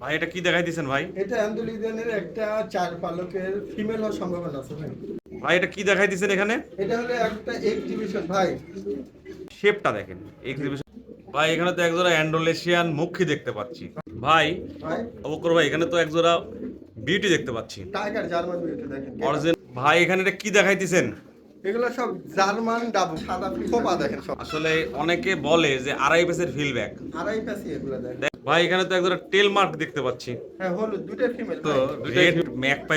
ভাই এটা কি দেখাই দিছেন ভাই? এটা অ্যান্ডোলিজেনের একটা চার পালকের ফিমেল হওয়ার সম্ভাবনা আছে ভাই। ভাই এটা কি দেখাই দিছেন এখানে? এটা হলো একটা এক্সিবিশন ভাই। শেপটা দেখেন এক্সিবিশন ভাই এখানে তো একজোড়া অ্যান্ডোলেশিয়ান মুখী দেখতে পাচ্ছি। ভাই ভাই। অবকর ভাই এখানে তো একজোড়া বিউটি দেখতে পাচ্ছি। টাইগার জার্মান বিউটি দেখেন। অরিজিন ভাই এখানে এটা কি দেখাই দিছেন? এগুলো সব জার্মান ডাবু সাদা খোপা দেখেন সব। আসলে অনেকে বলে যে আড়াই পেসের ফিল ব্যাক আড়াই এগুলো দেখেন। ভাই এখানে তো একজোড়া টেল মার্ক দেখতে পাচ্ছি। হ্যাঁ হলুদ দুটো ফিমেল তো রেড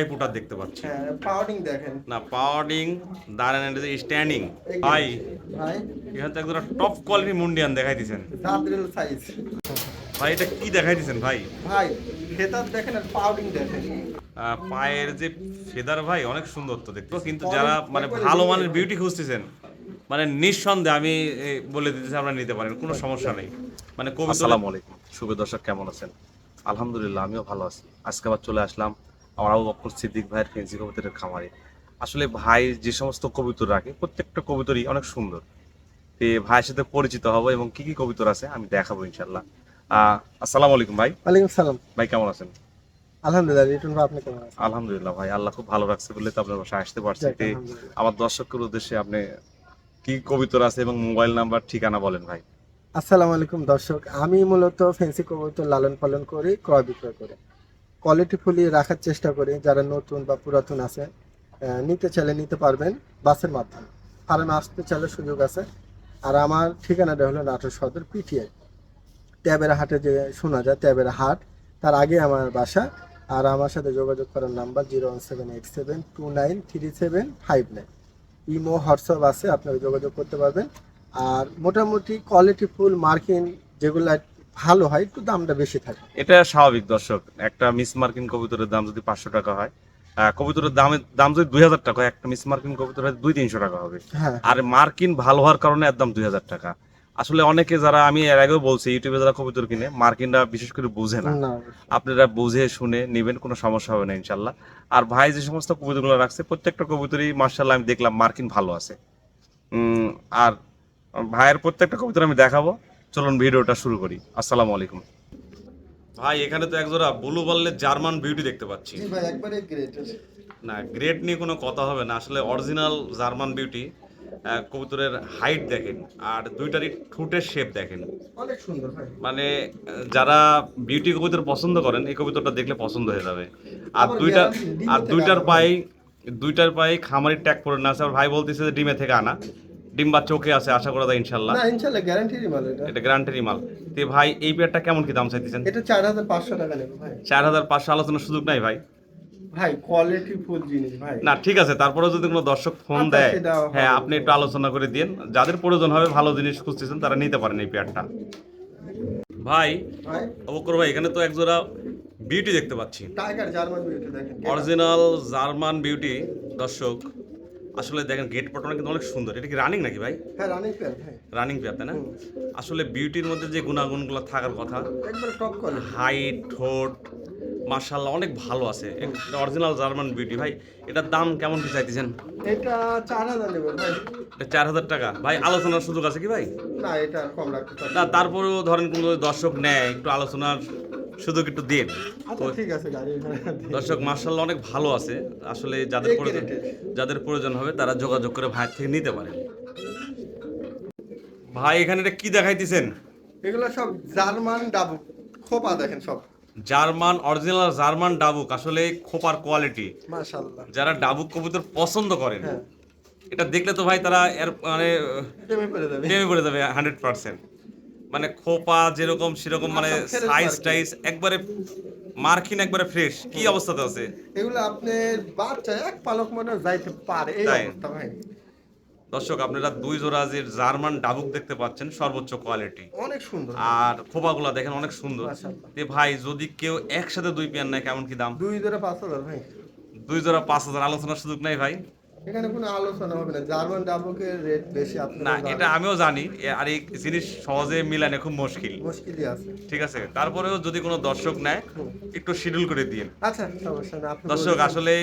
পুটার দেখতে পাচ্ছি। হ্যাঁ পাউডিং দেখেন। না পাওয়ারিং দাঁড়ান স্ট্যান্ডিং ভাই ভাই। এখানে তো একজোড়া টপ কোয়ালিটি মুন্ডিয়ান দেখাই দিছেন জাদ্রিল সাইজ ভাই এটা কি দেখাই দিছেন ভাই? ভাই ফেতার দেখেন আর পাউডিং দেখেন। পায়ের যে ফেদার ভাই অনেক সুন্দর তো দেখতে। কিন্তু যারা মানে ভালো মানের বিউটি খুঁজতেছেন মানে নিঃসন্দেহে আমি বলে দিতেছি আপনারা নিতে পারেন কোনো সমস্যা নেই। মানে কবিতা আসসালামু আলাইকুম। শুভ দর্শক কেমন আছেন? আলহামদুলিল্লাহ আমিও ভালো আছি। আজকে আবার চলে আসলাম আমার আবু বকর সিদ্দিক ভাইয়ের ফেন্সি কবিতরের খামারে। আসলে ভাই যে সমস্ত কবিতর রাখে প্রত্যেকটা কবিতরই অনেক সুন্দর। তো ভাইয়ের সাথে পরিচিত হব এবং কি কি কবিতর আছে আমি দেখাবো ইনশাল্লাহ আহ, আসসালামু আলাইকুম ভাই। ওয়ালাইকুম সালাম। ভাই কেমন আছেন? আলহামদুলিল্লাহ রিটুন ভাই আপনি কেমন আছেন? আলহামদুলিল্লাহ ভাই আল্লাহ খুব ভালো রাখছে বলে তো আপনার বাসায় আসতে পারছি। আমার দর্শকের উদ্দেশ্যে আপনি কি কবিতর আছে এবং মোবাইল নাম্বার ঠিকানা বলেন ভাই। আসসালামু আলাইকুম দর্শক আমি মূলত ফেন্সি কবুতর লালন পালন করি ক্রয় বিক্রয় করি। কোয়ালিটি ফুলি রাখার চেষ্টা করি যারা নতুন বা পুরাতন আছে নিতে চাইলে নিতে পারবেন বাসের মাধ্যমে। ফার্মে আসতে চাইলে সুযোগ আছে। আর আমার ঠিকানাটা হলো নাটোর সদর পিটিআই। ট্যাবের হাটে যে শোনা যায় ট্যাবের হাট তার আগে আমার বাসা আর আমার সাথে যোগাযোগ করার number zero one seven eight seven two nine three seven five nine. Imo WhatsApp আছে আপনারা যোগাযোগ করতে পারবেন। আর মোটামুটি কোয়ালিটি ফুল মার্কিং যেগুলো ভালো হয় একটু দামটা বেশি থাকে। এটা স্বাভাবিক দর্শক। একটা মিস মার্কিন কবুতরের দাম যদি পাঁচশো টাকা হয় কবুতরের দামের দাম যদি দুই হাজার টাকা হয় একটা মিস মার্কিন কবুতর হয় দুই তিনশো টাকা হবে। হ্যাঁ। আর মার্কিন ভালো হওয়ার কারণে একদম দুই হাজার টাকা। আসলে অনেকে যারা আমি এর আগেও বলছি ইউটিউবে যারা কবুতর কিনে মার্কিনরা বিশেষ করে বুঝে না। আপনারা বুঝে শুনে নেবেন কোনো সমস্যা হবে না ইনশাল্লাহ আর ভাই যে সমস্ত কবুতরগুলো রাখছে প্রত্যেকটা কবুতরই মার্শাল্লাহ আমি দেখলাম মার্কিন ভালো আছে। আর ভাইয়ের প্রত্যেকটা কবুতর আমি দেখাবো। চলুন ভিডিওটা শুরু করি। আসসালামু আলাইকুম। ভাই এখানে তো একজোড়া ব্লু বললের জার্মান বিউটি দেখতে পাচ্ছি। গ্রেট না গ্রেড নিয়ে কোনো কথা হবে না। আসলে অরিজিনাল জার্মান বিউটি। কবুতরের হাইট দেখেন আর দুইটারই ঠোঁটের শেপ দেখেন। অনেক সুন্দর মানে যারা বিউটি কবুতর পছন্দ করেন এই কবুতরটা দেখলে পছন্দ হয়ে যাবে। আর দুইটা আর দুইটার পায়ে দুইটার পায়ে খামারি ট্যাগ করে না আছে। আর ভাই বলতেছে যে ডিমে থেকে আনা। ডিম বা চোখে আছে আশা করা যায় ইনশাল্লাহ। না ইনশাল্লাহ গ্যারান্টিরই মাল এটা। এটা গ্যারান্টারি মাল। তে ভাই এই পেয়ারটা কেমন কি দাম চাইতেছেন? এটা চার হাজার পাঁচশো টাকা নেবে ভাই। চার হাজার পাঁচশো আলোচনার সুযোগ নাই ভাই। ভাই কোয়ালিটি ফুল জিনিস ভাই। না ঠিক আছে তারপরেও যদি কোনো দর্শক ফোন দেয় হ্যাঁ আপনি একটু আলোচনা করে দিন যাদের প্রয়োজন হবে ভালো জিনিস খুঁজতেছেন তারা নিতে পারেন এই পেয়ারটা ভাই অবকর ভাই এখানে তো একজোড়া বিউটি দেখতে পাচ্ছি। টাইগার জার্মান বিউটি দেখেন অরিজিনাল জার্মান বিউটি দর্শক। আসলে দেখেন গেট পটনা কিন্তু অনেক সুন্দর। এটা কি রানিং নাকি ভাই? হ্যাঁ রানিং ভাই। রানিং পেয়ার তাই না? আসলে বিউটির মধ্যে যে গুণাগুণগুলো থাকার কথা একবার টপ কোয়ালিটি হাইট ঠোঁট মার্শাল্লাহ অনেক ভালো আছে। অরিজিনাল জার্মান বিউটি ভাই এটার দাম কেমন কি চাইতেছেন? এটা চার হাজার নেবে ভাই। এটা চার হাজার টাকা। ভাই আলোচনার সুযোগ আছে কি ভাই? না এটা কম রাখতে পারি না তারপরেও ধরেন কোনো দর্শক নেয় একটু আলোচনার সুযোগ একটু দিন। আচ্ছা ঠিক আছে গাড়ি দর্শক মার্শাল্লাহ অনেক ভালো আছে। আসলে যাদের প্রয়োজন যাদের প্রয়োজন হবে তারা যোগাযোগ করে ভাইয়ের থেকে নিতে পারেন। ভাই এখানে এটা কি দেখাইতেছেন? এগুলো সব জার্মান ডাবু খোপা দেখেন সব। জার্মান অরিজিনাল জার্মান ডাবুক আসলে খোপার কোয়ালিটি যারা ডাবুক কবুতর পছন্দ করেন হ্যাঁ। এটা দেখলে তো ভাই তারা এর মানে প্রেমে পড়ে যাবে। হান্ড্রেড পার্সেন্ট মানে খোপা যেরকম সেরকম মানে সাইজ টাইজ একবারে মার্কিন একবারে ফ্রেশ কি অবস্থাতে আছে? এগুলো আপনি বাচ্চা এক পালক মনে যাইতে পারে এই অবস্থা ভাই। দর্শক আপনারা দুই জোড়া যে জার্মান ডাবুক দেখতে পাচ্ছেন সর্বোচ্চ কোয়ালিটি অনেক সুন্দর। আর খোপাগুলা দেখেন অনেক সুন্দর। তে ভাই যদি কেউ একসাথে দুই পেয়ার নেয় কেমন কি দাম? দুই জোড়া পাঁচ হাজার ভাই। দুই জোড়া পাঁচ হাজার আলোচনার সুযোগ নাই ভাই? এখানে কোনো আলোচনা হবে না। জার্মান ডাবুকের রেট বেশি না এটা আমিও জানি। আর এই জিনিস সহজে মিলানো খুব মুশকিল। মুশকিলই আছে। ঠিক আছে তারপরেও যদি কোনো দর্শক নেয় একটু শিডিউল করে দিন আচ্ছা সমস্যা না দর্শক আসলে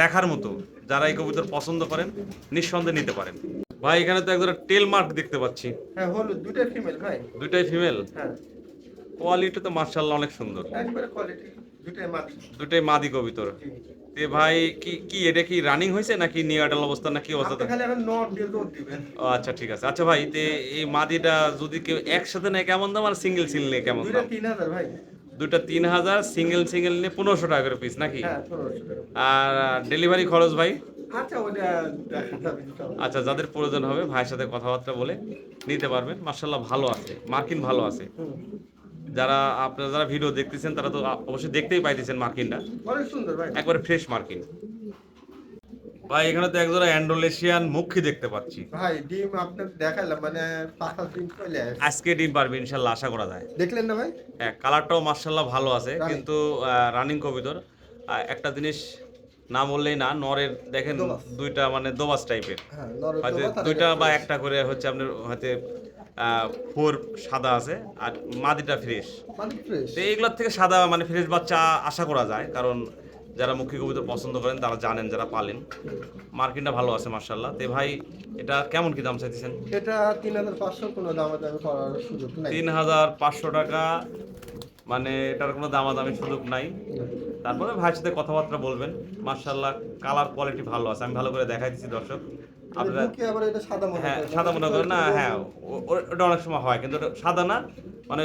দেখার মতো যারা এই কবুতর পছন্দ করেন নিঃসন্দেহে নিতে পারেন। ভাই এখানে তো একজোড়া টেল মার্ক দেখতে পাচ্ছি। হ্যাঁ হলুদ ফিমেল ভাই। দুইটাই ফিমেল হ্যাঁ। কোয়ালিটি তো মার্শাল্লাহ অনেক সুন্দর। একবারে কোয়ালিটি দুটাই দুটাই মাদি কবিতর। তে ভাই কি কি এটা কি রানিং হয়েছে নাকি নিউ আডাল অবস্থা নাকি অবস্থা খালি এখন নট দিয়ে দৌড় দিবেন। আচ্ছা ঠিক আছে। আচ্ছা ভাই তে এই মাদিটা যদি কেউ একসাথে নেয় কেমন দাম আর সিঙ্গেল সিঙ্গেল নেয় কেমন দাম? তিন হাজার ভাই। দুইটা তিন হাজার সিঙ্গেল সিঙ্গেল নিয়ে পনেরোশো টাকা করে পিস নাকি? হ্যাঁ আর ডেলিভারি খরচ ভাই? আচ্ছা। আচ্ছা যাদের প্রয়োজন হবে ভাইয়ের সাথে কথাবার্তা বলে নিতে পারবেন। মার্শাল্লাহ ভালো আছে মার্কিন ভালো আছে। যারা আপনারা যারা ভিডিও দেখতেছেন তারা তো অবশ্যই দেখতেই পাইতেছেন মার্কিনটা। অনেক সুন্দর ভাই। একবারে ফ্রেশ মার্কিন। ভাই এখানে তো একজোড়া অ্যান্ডোলেশিয়ান মুখী দেখতে পাচ্ছি। ভাই ডিম আপনাকে দেখালাম মানে পাতা ডিম চলে আজকে ডিম পারবে ইনশাল্লাহ আশা করা যায়। দেখলেন না ভাই? হ্যাঁ কালারটাও মার্শাল্লাহ ভালো আছে কিন্তু রানিং কবিতর। একটা জিনিস না বললেই না নরের দেখেন দুইটা মানে দোবাস টাইপের হ্যাঁ হয়তো দুইটা বা একটা করে হচ্ছে আপনার হয়তো ফোর সাদা আছে আর মাদিটা ফ্রেশ তো এইগুলোর থেকে সাদা মানে ফ্রেশ বাচ্চা আশা করা যায় কারণ যারা মুখী কবিতা পছন্দ করেন তারা জানেন যারা পালেন। মার্কিনটা ভালো আছে মার্শাল্লাহ তে ভাই এটা কেমন কি দাম চাইতেছেন? এটা তিন হাজার পাঁচশো কোনো দামাদামি করার সুযোগ নাই। তিন হাজার পাঁচশো টাকা মানে এটার কোনো দামাদামি সুযোগ নাই। তারপরে ভাইয়ের সাথে কথাবার্তা বলবেন। মার্শাল্লাহ কালার কোয়ালিটি ভালো আছে। আমি ভালো করে দেখাই দিচ্ছি দর্শক। আপনারা বুকে আবার এটা সাদা মনে হ্যাঁ। সাদা মনে করেন না হ্যাঁ ওটা অনেক সময় হয় কিন্তু ওটা সাদা না মানে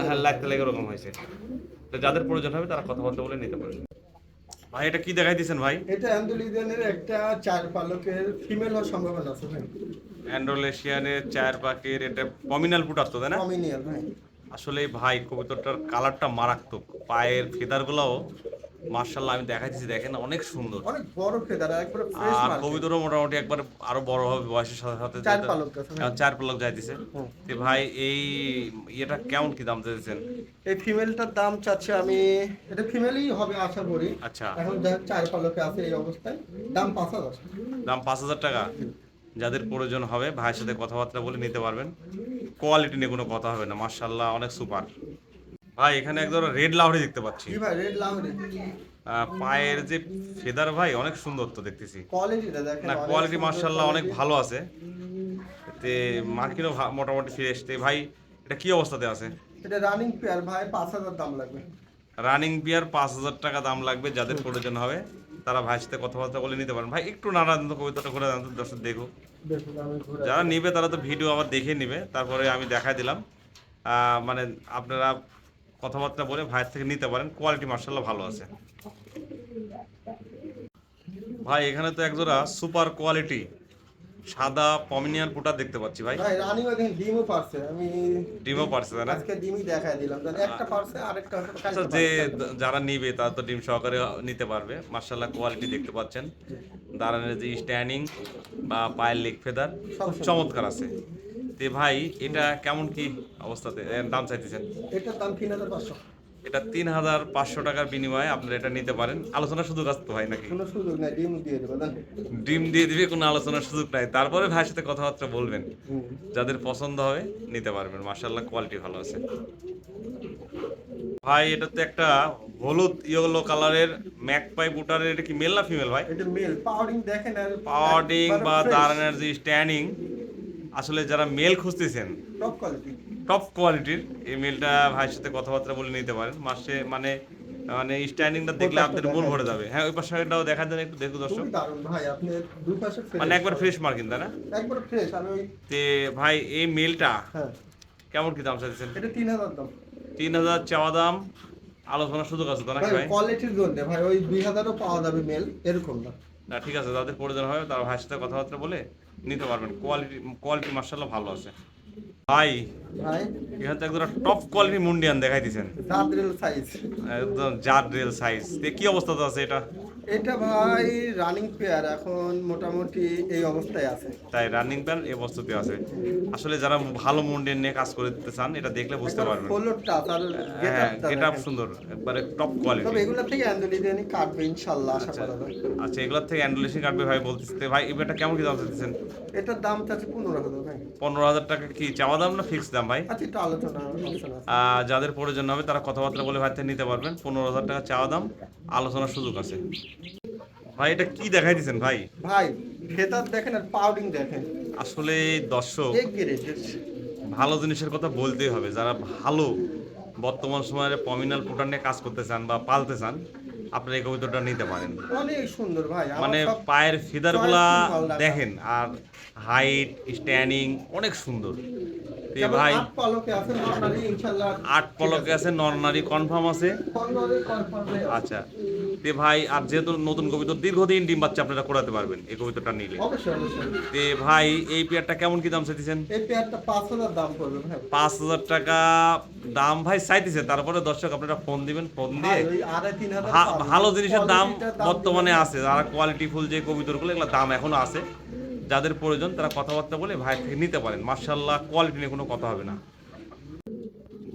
হ্যাঁ লাগতে লেগে ওরকম হয়েছে। তো যাদের প্রয়োজন হবে তারা কথাবার্তা বলে নিতে পারেন ভাই এটা কি দেখাই দিয়েছেন ভাই? এটা অ্যান্ডোলিজেনের একটা চার পালকের ফিমেল হওয়ার সম্ভাবনা আছে ভাই। অ্যান্ড্রোলেশিয়ানের চায়ের পাখির এটা পমিনাল ফুট আসতো তাই না? ভাই। আসলে ভাই কবুতরটার কালারটা মারাত্মক। পায়ের ফেদারগুলোও মার্শাল্লাহ আমি দেখাইতেছি দেখেন অনেক সুন্দর। অনেক বড় ফেদার একবারে ফ্রেশ আর কবিতরও মোটামুটি একবার আরও বড় হবে বয়সের সাথে সাথে চার পালক হ্যাঁ। এখন চার পালক যাইতেছে। হুম। ভাই এই ইয়েটা কেমন কি দাম চাইতেছেন? এই ফিমেলটার দাম চাচ্ছে আমি এটা ফিমেলই হবে আশা করি। আচ্ছা। এখন যা চার পালকে আছে এই অবস্থায় দাম পাঁচ হাজার। দাম পাঁচ হাজার টাকা? যাদের প্রয়োজন হবে ভাইয়ের সাথে কথাবার্তা বলে নিতে পারবেন। কোয়ালিটি নিয়ে কোনো কথা হবে না মার্শাল্লাহ অনেক সুপার ভাই এখানে একদম রেড লাউরি দেখতে পাচ্ছি। জি ভাই রেড লাউরি পায়ের যে ফেদার ভাই অনেক সুন্দর তো দেখতেছি। কোয়ালিটিটা দেখেন না কোয়ালিটি মার্শাল্লাহ অনেক ভালো আছে। তে মার্কিনও মোটামুটি ফ্রেশ তে ভাই এটা কি অবস্থাতে আছে? এটা রানিং পেয়ার ভাই পাঁচ হাজার দাম লাগবে। রানিং বিয়ার পাঁচ হাজার টাকা দাম লাগবে যাদের প্রয়োজন হবে। তারা ভাইয়ের সাথে কথাবার্তা বলে নিতে পারেন। ভাই একটু নানা কবিতাটা করে জানতো দর্শক দেখো। ঘুরে যারা নিবে তারা তো ভিডিও আবার দেখে নিবে। তারপরে আমি দেখাই দিলাম। মানে আপনারা কথাবার্তা বলে ভাইয়ের থেকে নিতে পারেন। কোয়ালিটি মার্শাল্লাহ ভালো আছে। ভাই এখানে তো একজোড়া সুপার কোয়ালিটি সাদা পমিনিয়ান পুটা দেখতে পাচ্ছি ভাই। ভাই রানিং ওই দেখেন ডিমও পারছে। আমি ডিমও পারছে না? আজকে ডিমই দেখাই দিলাম। জান একটা পারছে আরেকটা আচ্ছা যে যারা নিবে তারা তো ডিম সহকারে নিতে পারবে। মার্শাল্লাহ কোয়ালিটি দেখতে পাচ্ছেন। দাঁড়ানোর যে স্ট্যান্ডিং বা পায়ের লেগ ফেদার খুব চমৎকার আছে। তে ভাই এটা কেমন কি অবস্থাতে? দাম চাইতেছেন? এটার দাম তিন হাজার পাঁচশো। এটা তিন হাজার পাঁচশো টাকার বিনিময়ে আপনারা এটা নিতে পারেন। আলোচনার সুযোগ আসতো ভাই নাকি? কোনো সুযোগ নাই ডিম দিয়ে দেবো ডিম দিয়ে দিবে কোনো আলোচনার সুযোগ নাই। তারপরে ভাইয়ের সাথে কথাবার্তা বলবেন। যাদের পছন্দ হবে নিতে পারবেন। মার্শাল্লাহ কোয়ালিটি ভালো আছে। ভাই এটা তো একটা হলুদ ইয়েলো কালারের ম্যাক ম্যাকপাই বুটারের এটা কি মেল না ফিমেল ভাই? এটা মেল পাউডিং দেখেন আর পাওয়ারিং বা দাঁড়ানোর যে স্ট্যান্ডিং আসলে যারা মেল খুঁজতেছেন টপ কোয়ালিটি টপ কোয়ালিটির এই মেলটা ভাইয়ের সাথে কথাবার্তা বলে নিতে পারেন। মাসে মানে মানে স্ট্যান্ডিংটা দেখলে আপনাদের মন ভরে যাবে। হ্যাঁ ওই পাশটাও দেখা যায় একটু দেখো দর্শক। দারুণ ভাই আপনি দুই পাশে মানে একবার ফ্রেশ মার্কিন তাই না? একবার ফ্রেশ আমি ওই তে ভাই এই মেলটা হ্যাঁ। কেমন কি দাম চাইছেন এটা তিন হাজার দাম। চাওয়া দাম আলোচনার সুযোগ আছে তো নাকি ভাই কোয়ালিটির জন্য ভাই ওই দুই হাজারও পাওয়া যাবে মেল এরকম না। না ঠিক আছে যাদের প্রয়োজন হবে তারা ভাইয়ের সাথে কথাবার্তা বলে নিতে পারবেন। কোয়ালিটি কোয়ালিটি মার্শাল্লাহ ভালো আছে। ভাই ভাই। এখানে তো একদম টপ কোয়ালিটি মুন্ডিয়ান দেখাই দিয়েছেন জাদ্রেল সাইজ একদম জার রেল সাইজ কি অবস্থাতে আছে এটা? এটা ভাই রানিং পেয়ার এখন মোটামুটি এই অবস্থায় আছে। তাই রানিং প্যান এই বস্তুতে আছে। আসলে যারা ভালো মুন্ডিয়ান নিয়ে কাজ করে দিতে চান এটা দেখলে বুঝতে পারবেন। ফলোরটা আর হ্যাঁ এটা সুন্দর একবারে টপ কোয়ালিটি তবে এগুলা থেকে অ্যান্ডোলিডিয়ানি কাটবে ইনশাআল্লাহ আশা করা যায়। আচ্ছা এগুলোর থেকে অ্যান্ডুলেশন কাটবে ভাই বলতেছে। ভাই এবারটা কেমন কি দাম চাইতেছেন? এটার দাম চাচ্ছে পনেরো হাজার ভাই। পনেরো হাজার টাকা কি চাওয়া দাম না ফিক্স দাম ভাই? আচ্ছা একটু আলোচনা যাদের প্রয়োজন হবে তারা কথাবার্তা বলে ভাই নিতে পারবেন। পনেরো হাজার টাকা চাওয়া দাম আলোচনার সুযোগ আছে। ভাই এটা কি দেখাই দিচ্ছেন ভাই? ভাই ভেতর দেখেন আর পাউডিং দেখেন। আসলে দর্শক ভালো জিনিসের কথা বলতেই হবে। যারা ভালো বর্তমান সময়ে পমিনাল পুটার নিয়ে কাজ করতে চান বা পালতে চান আপনারা এই কবুতরটা নিতে পারেন। অনেক সুন্দর ভাই মানে পায়ের ফিদারগুলা। দেখেন আর হাইট স্ট্যান্ডিং অনেক সুন্দর। ভাই আট পালকে আছে নর্মালি ইনশাআল্লাহ। আট পলকে আছে নরনারি কনফার্ম আছে। আচ্ছা। তে ভাই আর যেহেতু নতুন কবিতর দীর্ঘদিন ডিম বাচ্চা আপনারা করাতে পারবেন এই কবিতরটা নিলে। তে ভাই এই পেয়ারটা কেমন কি দাম চাইতেছেন? এই পেয়ারটা পাঁচ হাজার দাম পড়বে ভাই। টাকা দাম ভাই চাইতেছে তারপরে দর্শক আপনারা ফোন দিবেন ফোন দিয়ে ভালো জিনিসের দাম বর্তমানে আছে যারা কোয়ালিটি ফুল যে কবিতরগুলো এগুলো দাম এখনও আছে। যাদের প্রয়োজন তারা কথাবার্তা বলে ভাই থেকে নিতে পারেন। মার্শাল্লাহ কোয়ালিটি নিয়ে কোনো কথা হবে না।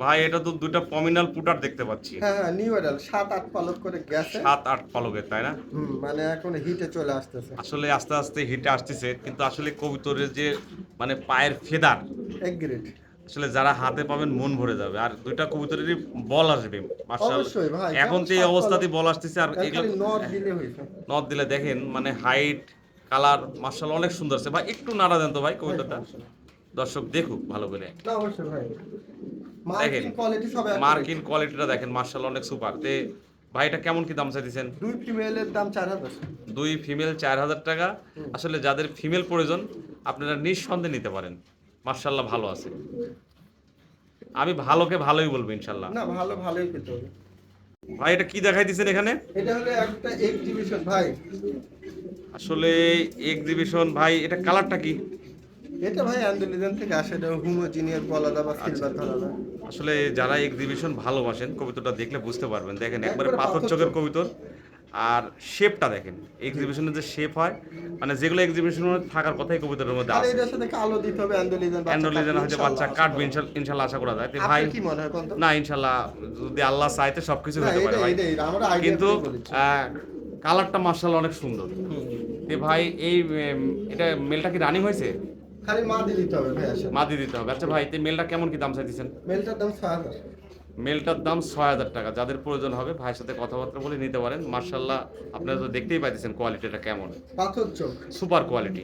ভাই এটা তো দুইটা পমিনাল পুটার দেখতে পাচ্ছি। হ্যাঁ হ্যাঁ নিউ সাত আট পালক করে গেছে। সাত আট পালকের তাই না? হুম মানে এখন হিটে চলে আসতেছে। আসলে আস্তে আস্তে হিটে আসতেছে কিন্তু আসলে কবিতরের যে মানে পায়ের ফেদার এক গ্রেড আসলে যারা হাতে পাবেন মন ভরে যাবে। আর দুইটা কবুতরেরই বল আসবে মার্শাল অবশ্যই ভাই এখন তো এই অবস্থাতে বল আসতেছে আর নট দিলে হয়েছে নথ দিলে দেখেন মানে হাইট কালার মার্শাল অনেক সুন্দর আছে। ভাই একটু নাড়া দেন তো ভাই কবিতাটা দর্শক দেখুক ভালো করে। না অবশ্যই ভাই। দেখেন। মার্কিন কোয়ালিটিটা দেখেন মার্শাল অনেক সুপার। তে ভাই এটা কেমন কি দাম চাইতেছেন? দুই ফিমেলের দাম চার হাজার। দুই ফিমেল চার হাজার টাকা। আসলে যাদের ফিমেল প্রয়োজন আপনারা নিঃসন্দেহে নিতে পারেন। মার্শাল্লাহ ভালো আছে। আমি ভালোকে ভালোই বলব ইনশাল্লাহ না ভালো ভালোই পেতে হবে। ভাই এটা কি দেখাই দিচ্ছেন এখানে? এটা হলো একটা এক্সিবিশন ভাই। আসলে এক্সিবিশন ভাই এটা কালারটা কি? এটা ভাই আন্দোলিজন থেকে আসে এটা হোমোজিনিয়াস বলা যায় বা সিলভার ধরা যায়। আসলে যারা এক্সিবিশন ভালোবাসেন কবিতাটা দেখলে বুঝতে পারবেন। দেখেন একবারে পাথর চোখের চোখ। কবিতর। আর শেপটা দেখেন এক্সিবিশনের যে শেপ হয় মানে যেগুলো এক্সিবিশনের থাকার কথাই কবিতার মধ্যে আছে। এটার সাথে কালো দিতে হবে আন্দোলিজন অ্যান্ডোলিজেন হয়তো বাচ্চা কাটবে ইনশাল- ইনশাল্লাহ আশা করা যায়। তো ভাই কি মনে হয় না ইনশাল্লাহ যদি আল্লাহ চাইতে সবকিছু হতে পারে ভাই। কিন্তু কালারটা মার্শাল অনেক সুন্দর। তে ভাই এই এটা মেলটা কি রানিং হয়েছে? খালি মা দিয়ে দিতে হবে ভাই আসলে মাদি দিতে হবে। আচ্ছা ভাই মেলটা কেমন কি দাম চাইতেছেন? মেলটার দাম ছয় হাজার। মেলটার দাম ছয় হাজার টাকা। যাদের প্রয়োজন হবে ভাইয়ের সাথে কথাবার্তা বলে নিতে পারেন। মার্শাল্লাহ আপনারা তো দেখতেই পাইতেছেন কোয়ালিটিটা কেমন। পাথর চোখ। সুপার কোয়ালিটি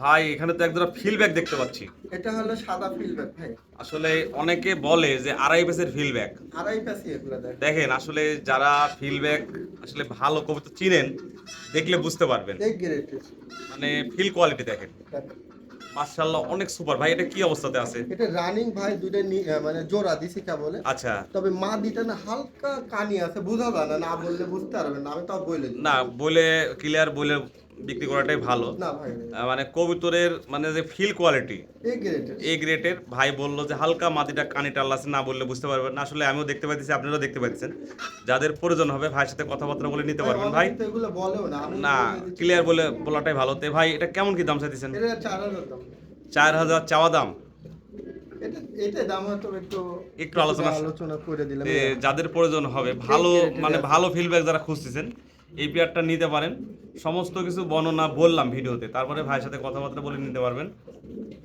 ভাই এখানে তো একদম ফিলব্যাক দেখতে পাচ্ছি। এটা হলো সাদা ফিলব্যাক ভাই। আসলে অনেকে বলে যে আড়াই পেসের ফিলব্যাক আড়াই পাশি এগুলো দেখেন আসলে যারা ফিলব্যাক আসলে ভালো কবিতা চিনেন দেখলে বুঝতে পারবেন। মানে ফিল কোয়ালিটি দেখেন। মার্শাল্লাহ অনেক সুপার। ভাই এটা কি অবস্থাতে আছে? এটা রানিং ভাই দুইটা মানে জোড়া দিছি কা বলে আচ্ছা। তবে মা দিটা না হালকা কানি আছে বোঝা যায় না না বললে বুঝতে পারবেন না আমি তাও বলে না বলে ক্লিয়ার বলে বিক্রি করাটাই ভালো। মানে কবুতরের মানে যে ফিল কোয়ালিটি এ গ্রেটের ভাই বলল যে হালকা মাটিটা কানি টাল আছে না বললে বুঝতে পারবেন না। আসলে আমিও দেখতে পাইতেছি আপনারাও দেখতে পাচ্ছেন যাদের প্রয়োজন হবে ভাইয়ের সাথে কথাবার্তা বলে নিতে পারবেন। ভাই না। ক্লিয়ার বলে বলাটাই ভালো। তে ভাই এটা কেমন কি দাম চাইতেছেন? চার হাজার চাওয়া দাম? একটু আলোচনা- আলোচনা করে দিলাম। যাদের প্রয়োজন হবে ভালো মানে। ভালো ফিডব্যাক যারা খুঁজতেছেন এই পেয়ারটা নিতে পারেন। সমস্ত কিছু বর্ণনা বললাম ভিডিওতে। তারপরে ভাইয়ের সাথে কথাবার্তা বলে নিতে পারবেন।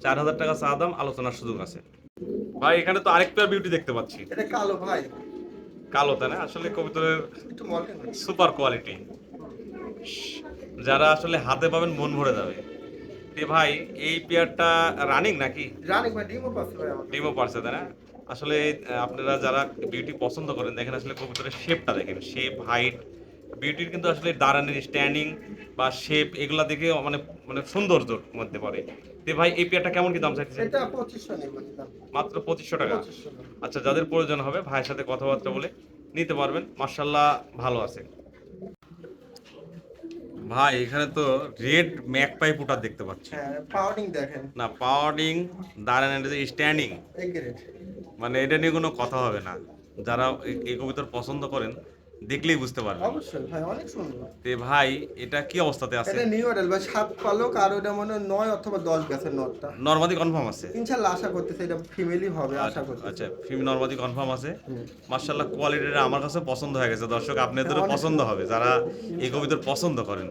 চার হাজার টাকা চা দাম আলোচনার সুযোগ আছে। ভাই এখানে তো আরেক পেয়ার বিউটি দেখতে পাচ্ছি। এটা কালো ভাই। কালো তাই না? আসলে কবিতরের সুপার কোয়ালিটি যারা আসলে হাতে পাবেন মন ভরে যাবে। তে ভাই এই পেয়ারটা রানিং নাকি? রানিং ভাই ডিমও পাচ্ছে ভাই ডিমও পারছে তাই না? আসলে আপনারা যারা বিউটি পছন্দ করেন দেখেন আসলে কবুতরের শেপটা দেখেন। শেপ হাইট বিউটির কিন্তু আসলে দাঁড়ানোর স্ট্যান্ডিং বা শেপ এগুলা দেখে মানে মানে সৌন্দর্যর মধ্যে পড়ে। তে ভাই এই পেয়ারটা কেমন কি দাম চাইছে এটা পঁচিশশো নেব নিলাম মাত্র পঁচিশশো টাকা? আচ্ছা যাদের প্রয়োজন হবে ভাইয়ের সাথে কথাবার্তা বলে নিতে পারবেন। মার্শাল্লাহ ভালো আছে। ভাই এখানে তো রেড ম্যাক পাই পুটার দেখতে পাচ্ছি। হ্যাঁ পাউডিং দেখেন। না পাওয়ারিং দাঁড়ানোর যে স্ট্যান্ডিং মানে এটা নিয়ে কোনো কথা হবে না। যারা এই কবিতার পছন্দ করেন দেখলেই বুঝতে পারবে অবশ্যই ভাই অনেক সুন্দর। তে ভাই এটা কি অবস্থাতে আছে? এটা নিউ মডেল ভাই সাত পালক আর ওটা মনে হয় নয় অথবা দশ গেছে নটটা। নর্মাদি কনফার্ম আছে? ইনশাল্লাহ আশা করতেছে এটা ফিমেলই হবে আশা করতেছে। আচ্ছা ফিম নর্মাদি কনফার্ম আছে। হুম। মার্শাল্লাহ কোয়ালিটিটা আমার কাছে পছন্দ হয়ে গেছে। দর্শক আপনাদেরও পছন্দ হবে যারা এই কবিতার পছন্দ করেন।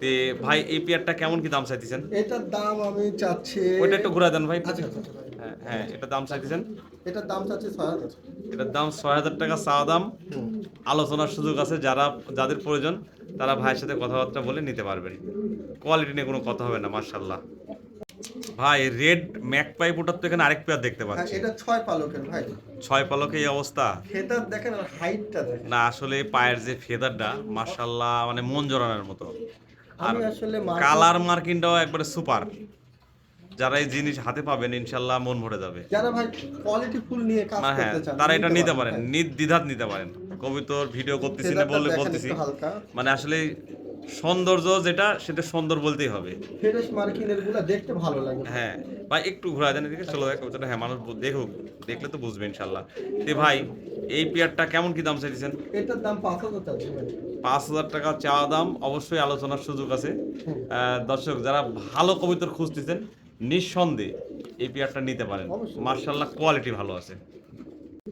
তে ভাই এই পেয়ারটা কেমন কি দাম চাইতেছেন? এটার দাম আমি চাচ্ছি ওইটা একটু ঘুরে দেন ভাই। আচ্ছা আচ্ছা আচ্ছা হ্যাঁ হ্যাঁ এটা দাম চাইতেছেন? এটার দাম চাচ্ছি ছয় হাজার। এটার দাম ছয় হাজার টাকা চাওয়া দাম। আলোচনার সুযোগ আছে যারা যাদের প্রয়োজন তারা ভাইয়ের সাথে কথাবার্তা বলে নিতে পারবেন। কোয়ালিটি নিয়ে কোনো কথা হবে না মার্শাল্লাহ ভাই রেড ম্যাক পাইপ ওটার তো এখানে আরেক পেয়ার দেখতে হ্যাঁ পাচ্ছি। এটা ছয় পালকের ভাই। ছয় পালকে এই অবস্থা? ফেদার দেখেন আর হাইটটা দেখেন। না আসলে পায়ের যে ফেদারটা মার্শাল্লাহ মানে মন জড়ানোর মতো। আর আসলে কালার মার্কিংটাও একবারে সুপার যারা এই জিনিস হাতে পাবেন ইনশাল্লাহ মন ভরে যাবে। যারা ভাই কোয়ালিটি ফুল নিয়ে কাজ হ্যাঁ করতে চান তারা এটা নিতে পারেন হ্যাঁ। নির্দ্বিধাত নিতে পারেন। কবিতর ভিডিও করতেছি না বললে বলতেছি। মানে আসলে সৌন্দর্য যেটা সেটা সুন্দর বলতেই হবে। ফ্রেশ মার্কিনেরগুলা দেখতে ভালো লাগে। হ্যাঁ ভাই একটু ঘোরা দেন এদিকে চলো দেখ কবিতাটা হ্যাঁ মানুষ দেখুক দেখলে তো বুঝবে ইনশাল্লাহ। তে ভাই এই পেয়ারটা কেমন কি দাম চাইছেন এটার দাম পাঁচ হাজার পাঁচ হাজার টাকা চাওয়া দাম অবশ্যই আলোচনার সুযোগ আছে। দর্শক যারা ভালো কবিতর খুঁজতেছেন নিঃসন্দেহে এই পেয়ারটা নিতে পারেন। মার্শাল্লাহ কোয়ালিটি ভালো আছে।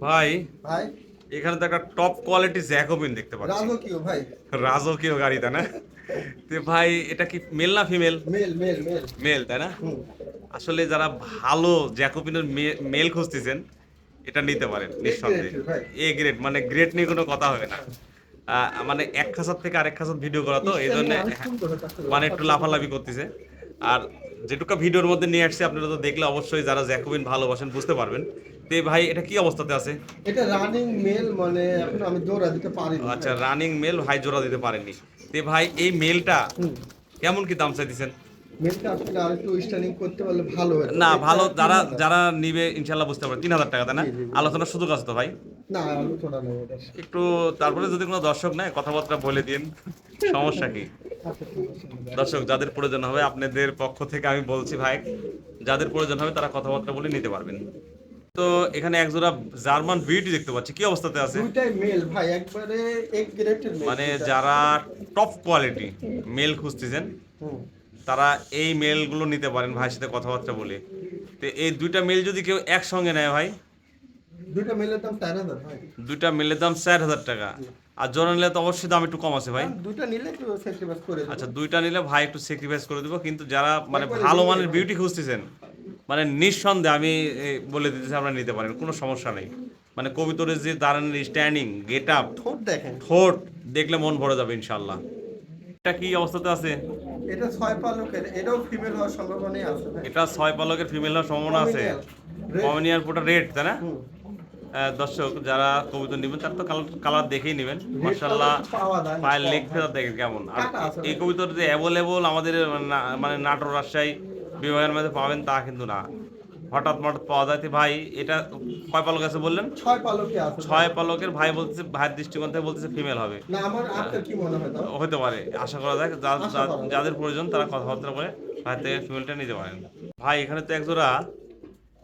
ভাই ভাই এখানে তো একটা টপ কোয়ালিটি জ্যাকোবিন দেখতে পাচ্ছি। রাজকীয় ভাই। রাজকীয় গাড়ি তাই না? তো ভাই এটা কি মেল না female male male male male তাই না? আসলে যারা ভালো জ্যাকোবিনের মেল খুঁজতেছেন এটা নিতে পারেন নিঃসন্দেহে। এ গ্রেড মানে গ্রেড নিয়ে কোনো কথা হবে না। মানে এক খাসার থেকে আরেক খাসার ভিডিও করা তো এই জন্য। মানে একটু লাফালাফি করতেছে। আর যেটুকু ভিডিওর মধ্যে নিয়ে আসছে আপনারা তো দেখলে অবশ্যই যারা জ্যাকোবিন ভালোবাসেন বুঝতে পারবেন। তে ভাই এটা কি অবস্থাতে আছে? এটা রানিং মেল মানে এখন আমি দৌড়া দিতে পারি না। আচ্ছা রানিং মেল ভাই জোড়া দিতে পারেননি। তে ভাই এই মেলটা কেমন কি দাম চাইতেছেন? মেলটা আসলে আর একটু স্ট্যান্ডিং করতে পারলে ভালো হয়। না ভালো যারা যারা নিবে ইনশাল্লাহ বুঝতে পারে তিন হাজার টাকা তাই না। আলোচনার সুযোগ আছে তো ভাই? না আলোচনা নেই একটু তারপরে যদি কোনো দর্শক নেয় কথাবার্তা বলে দিন। সমস্যা কি? আচ্ছা দর্শক যাদের প্রয়োজন হবে আপনাদের পক্ষ থেকে আমি বলছি ভাই যাদের প্রয়োজন হবে তারা কথাবার্তা বলে নিতে পারবেন। তো এখানে একজোড়া জার্মান বিউটি দেখতে পাচ্ছি। কি অবস্থাতে আছে? দুইটাই মেল ভাই একবারে এক গ্রেডের মেল মানে যারা টপ কোয়ালিটি মেল খুঁজতেছেন তারা এই মেলগুলো নিতে পারেন ভাইয়ের সাথে কথাবার্তা বলে। তো এই দুইটা মেল যদি কেউ একসঙ্গে নেয় ভাই? দুইটা মেলের দাম চার হাজার ভাই। দুইটা মেলের দাম চার হাজার টাকা। আর জোড়া নিলে তো অবশ্যই দাম একটু কম আছে ভাই। দুইটা নিলে একটু স্যাক্রিফাইস করে আচ্ছা দুইটা নিলে ভাই একটু স্যাক্রিফাইস করে দেবো কিন্তু যারা মানে ভালো মানের বিউটি খুঁজতেছেন মানে নিঃসন্দেহে আমি বলে দিতেছি আপনারা নিতে পারেন কোনো সমস্যা নেই। মানে কবিতরের যে দাঁড়ানোর স্ট্যান্ডিং গেট আপ ঠোঁট দেখেন। ঠোঁট দেখলে মন ভরে যাবে ইনশাল্লাহ এটা কি অবস্থাতে আছে? এটা ছয় পালকের এটাও ফিমেল হওয়ার সম্ভাবনাই আছে। এটা ছয় পালকের ফিমেল হওয়ার সম্ভাবনা আছে। কমিনিয়ার পুটা রেড তাই না। দর্শক যারা কবিতা নেবেন তার তো কালার দেখেই নেবেন। মার্শাল্লাহ পায়ের লেগ। ফেদার দেখেন কেমন। আর এই কবিতার যে অ্যাভেলেবল আমাদের না- মানে নাটোর রাজশাহী বিভাগের মধ্যে পাবেন তা কিন্তু না। হঠাৎ মঠাৎ পাওয়া যায়। ভাই এটা কয় পালক আছে বললেন? ছয় পালকে আছে। ছয় পালকের ভাই বলতেছে ভাইয়ের দৃষ্টিকোণ থেকে বলতেছে ফিমেল হবে। না আমার আপনার কি মনে হয় হতে পারে আশা করা যায়। যা- আশা করা যায়। যাদের প্রয়োজন তারা কথাবার্তা বলে ভাই থেকে ফিমেলটা নিতে পারেন। ভাই এখানে তো একজোড়া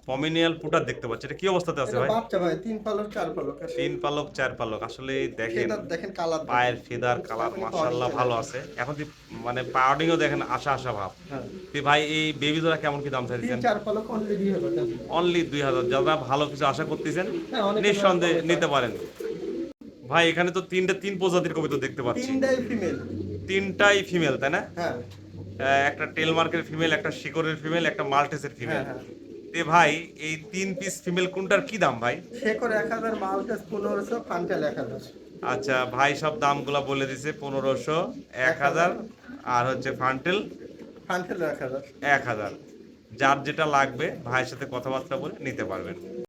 পমিনিয়াল পুটার দেখতে পাচ্ছি। এটা কি অবস্থাতে আছে ভাই? বাচ্চা ভাই তিন পালক চার পালক আছে তিন পালক চার পালক। আসলে দেখেন দেখেন কালার পায়ের ফেদার কালার মাশাআল্লাহ ভালো আছে। এখন যে মানে পাউডিংও দেখেন আশা আশা ভাব। হ্যাঁ। তো ভাই এই বেবি জোড়া কেমন কি দাম চাইছেন চার পালক অনলি দুই হাজার টাকা। অনলি দুই হাজার। যারা ভালো কিছু আশা করতেছেন হ্যাঁ, নিঃসন্দেহে নিতে পারেন। ভাই এখানে তো তিনটা তিন প্রজাতির কবিতা দেখতে পাচ্ছি। তিনটাই ফিমেল তিনটাই ফিমেল তাই না? হ্যাঁ। একটা টেল মার্কের ফিমেল একটা শিকরের ফিমেল একটা মাল্টেসের ফিমেল হ্যাঁ, তে ভাই এই তিন পিস ফিমেল কোনটার কি দাম ভাই? শেকর এক হাজার মালটাস পনেরোশো ফান্টেল এক হাজার আচ্ছা ভাই সব দামগুলো বলে দিছে পনেরোশো এক হাজার আর হচ্ছে ফান্টেল। ফান্টেল এক হাজার। এক হাজার। যার যেটা লাগবে ভাইয়ের সাথে কথাবার্তা বলে নিতে পারবেন।